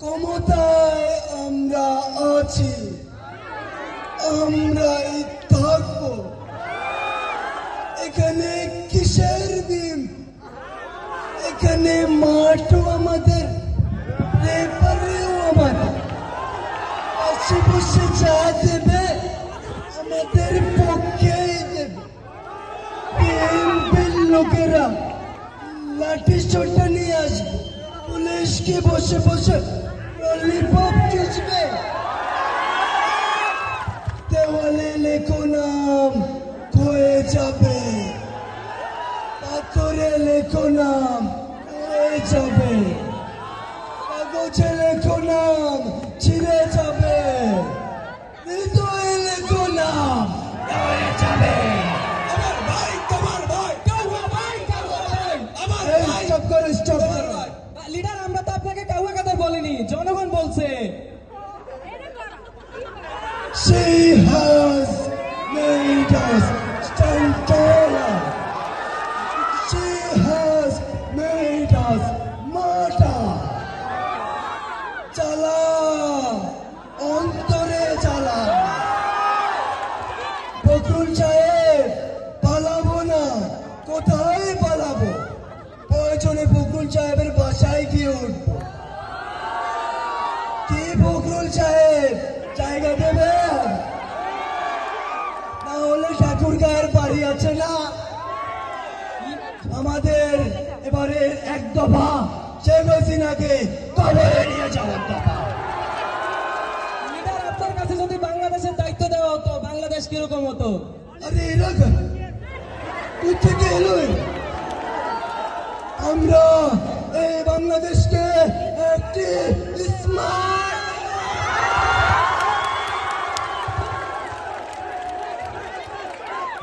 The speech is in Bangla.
ক্ষমতায় আমরা আছি। আমরাই থাকব এখানে কিসের দিন? এখানে মাঠও আমাদের রেফারিও আমাদের। বসে যা দেবে আমাদের পক্ষেই দেবে। বিএনপির লোকেরা লাঠি চোটা নিয়ে আসবে। পুলিশকে বসে বসে যাবে। পাথরে লেখো নাম হয়ে যাবে। কাগজে লেখো নাম ছিঁড়ে যাবে। হৃদয়ে লেখো নাম হয়ে যাবে। আমার ভাই তোমার ভাই কাউয়া ভাই কাউয়া ভাই। আমার ভাই স্টপ করো স্টপ তোমার করো। ভাই লিডার আমরা তো আপনাকে কাউকে কথা বলিনি জনগণ বলছে। She has made us বকুল সাহেবের বাসায় গিয়ে উঠবো। কি বকুল সাহেব? জায়গা দেবেন না হলে ঠাকুর গায়ের বাড়ি আছে না? আমাদের এবারে এক দফা শেখ হাসিনাকে কবরে নিয়ে যাওয়ার দফা। আপনার কাছে যদি বাংলাদেশের দায়িত্ব দেওয়া হতো বাংলাদেশ কীরকম হতো? আরে এরকম তুই এলো আমরা বাংলাদেশকে একটি